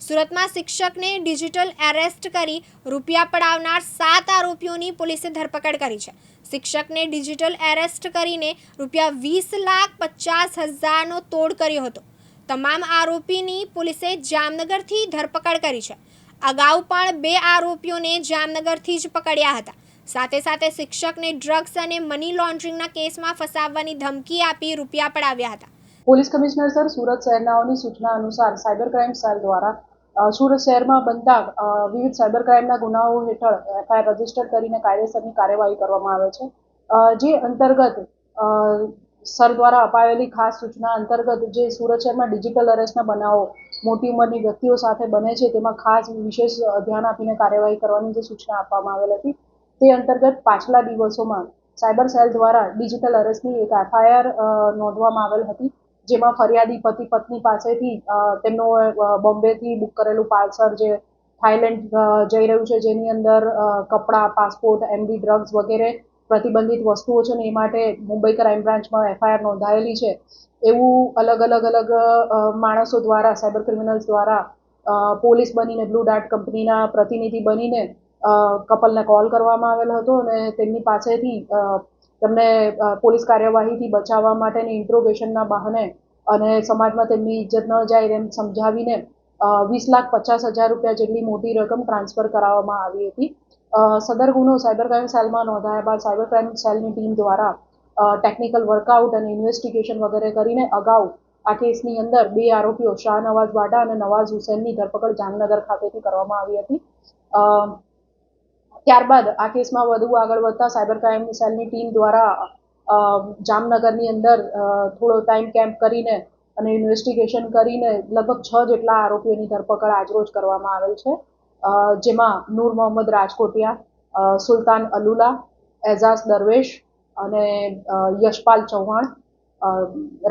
સુરતમાં શિક્ષકને digital arrest કરી રૂપિયા પડાવનાર સાત આરોપીઓની પોલીસે ધરપકડ કરી છે. શિક્ષકને ડિજિટલ એરેસ્ટ કરીને રૂપિયા વીસ લાખ પચાસ હજારનો તોડ કર્યો હતો. તમામ આરોપીની પોલીસે જામનગરથી ધરપકડ કરી છે. અગાઉ પણ બે આરોપીઓને જામનગરથી જ પકડ્યા હતા. સાથે સાથે શિક્ષકને ડ્રગ્સ અને મની લોન્ડરિંગના કેસમાં ફસાવવાની ધમકી આપી રૂપિયા પડાવ્યા હતા. પોલીસ કમિશનર સર, સુરત શહેરનાઓની સૂચના અનુસાર સાયબર ક્રાઇમ સેલ દ્વારા સુરત શહેરમાં બનતા વિવિધ સાયબર ક્રાઇમના ગુનાઓ હેઠળ એફઆઈઆર રજિસ્ટર કરીને કાયદેસરની કાર્યવાહી કરવામાં આવે છે. જે અંતર્ગત સર દ્વારા અપાયેલી ખાસ સૂચના અંતર્ગત જે સુરત શહેરમાં ડિજિટલ અરેસ્ટના બનાવો મોટી ઉંમરની વ્યક્તિઓ સાથે બને છે, તેમાં ખાસ વિશેષ ધ્યાન આપીને કાર્યવાહી કરવાની જે સૂચના આપવામાં આવેલ હતી, તે અંતર્ગત પાછલા દિવસોમાં સાયબર સેલ દ્વારા ડિજિટલ અરેસ્ટની એક એફઆઈઆર નોંધવામાં આવેલ હતી. જેમાં ફરિયાદી પતિ પત્ની પાસેથી તેમનો બોમ્બેથી બુક કરેલું પાર્સલ જે થાઈલેન્ડ જઈ રહ્યું છે, જેની અંદર કપડાં, પાસપોર્ટ એમડી ડ્રગ્સ વગેરે પ્રતિબંધિત વસ્તુઓ છે ને એ માટે મુંબઈ ક્રાઇમ બ્રાન્ચમાં એફઆઈઆર નોંધાયેલી છે. એવું અલગ અલગ અલગ માણસો દ્વારા, સાયબર ક્રિમિનલ્સ દ્વારા પોલીસ બનીને બ્લુ ડાર્ટ કંપનીના પ્રતિનિધિ બનીને કપલને કોલ કરવામાં આવેલ હતો અને તેમની પાસેથી તેમને પોલીસ કાર્યવાહીથી બચાવવા માટેની ઇન્ટ્રોગેશનના બહાને અને સમાજમાં તેમની ઇજ્જત ન જાય એમ સમજાવીને વીસ લાખ પચાસ હજાર રૂપિયા જેટલી મોટી રકમ ટ્રાન્સફર કરાવવામાં આવી હતી. સદર ગુનો સાયબર ક્રાઇમ સેલમાં નોંધાયા બાદ સાયબર ક્રાઇમ સેલની ટીમ દ્વારા ટેકનિકલ વર્કઆઉટ અને ઇન્વેસ્ટિગેશન વગેરે કરીને અગાઉ આ કેસની અંદર બે આરોપીઓ શાહ નવાઝ વાડા અને નવાઝ હુસેનની ધરપકડ જામનગર ખાતેથી કરવામાં આવી હતી. ત્યારબાદ આ કેસમાં વધુ આગળ વધતા સાયબર ક્રાઇમની સેલની ટીમ દ્વારા જામનગરની અંદર થોડો ટાઈમ કેમ્પ કરીને અને ઇન્વેસ્ટિગેશન કરીને લગભગ છ જેટલા આરોપીઓની ધરપકડ આજરોજ કરવામાં આવેલ છે. જેમાં નૂર મોહમ્મદ રાજકોટિયા સુલતાન અલુલા, એઝાઝ દરવેશ અને યશપાલ ચૌહાણ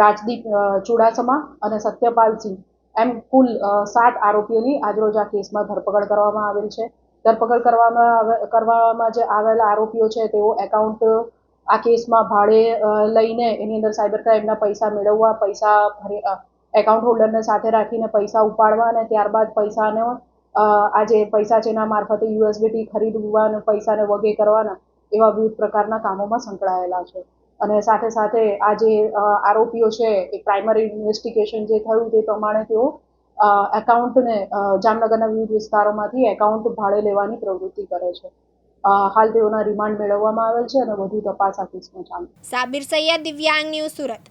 રાજદીપ ચુડાસમા અને સત્યપાલસિંહ એમ કુલ સાત આરોપીઓની આજરોજ આ કેસમાં ધરપકડ કરવામાં આવેલ છે. ધરપકડ કરવામાં કરવામાં જે આવેલા આરોપીઓ છે, તેઓ એકાઉન્ટ આ કેસમાં ભાડે લઈને એની અંદર સાયબર ક્રાઇમના પૈસા મેળવવા, પૈસા ભરી એકાઉન્ટ હોલ્ડરને સાથે રાખીને પૈસા ઉપાડવા અને ત્યારબાદ પૈસાનો આ જે પૈસા એના મારફતે યુએસબીટી ખરીદવા અને પૈસાને વગે કરવાના એવા વિવિધ પ્રકારના કામોમાં સંકળાયેલા છે. અને સાથે સાથે આ જે આરોપીઓ છે, એ પ્રાઇમરી ઇન્વેસ્ટિગેશન જે થયું તે પ્રમાણે તેઓ એકાઉન્ટને જામનગરના વિવિધ વિસ્તારોમાંથી એકાઉન્ટ ભાડે લેવાની પ્રવૃત્તિ કરે છે હાલ તેઓના રિમાન્ડ મેળવવામાં આવેલ છે અને વધુ તપાસ આ કેસમાં ચાલુ. સાબિર સૈયદ, દિવ્યાંગ ન્યૂઝ સુરત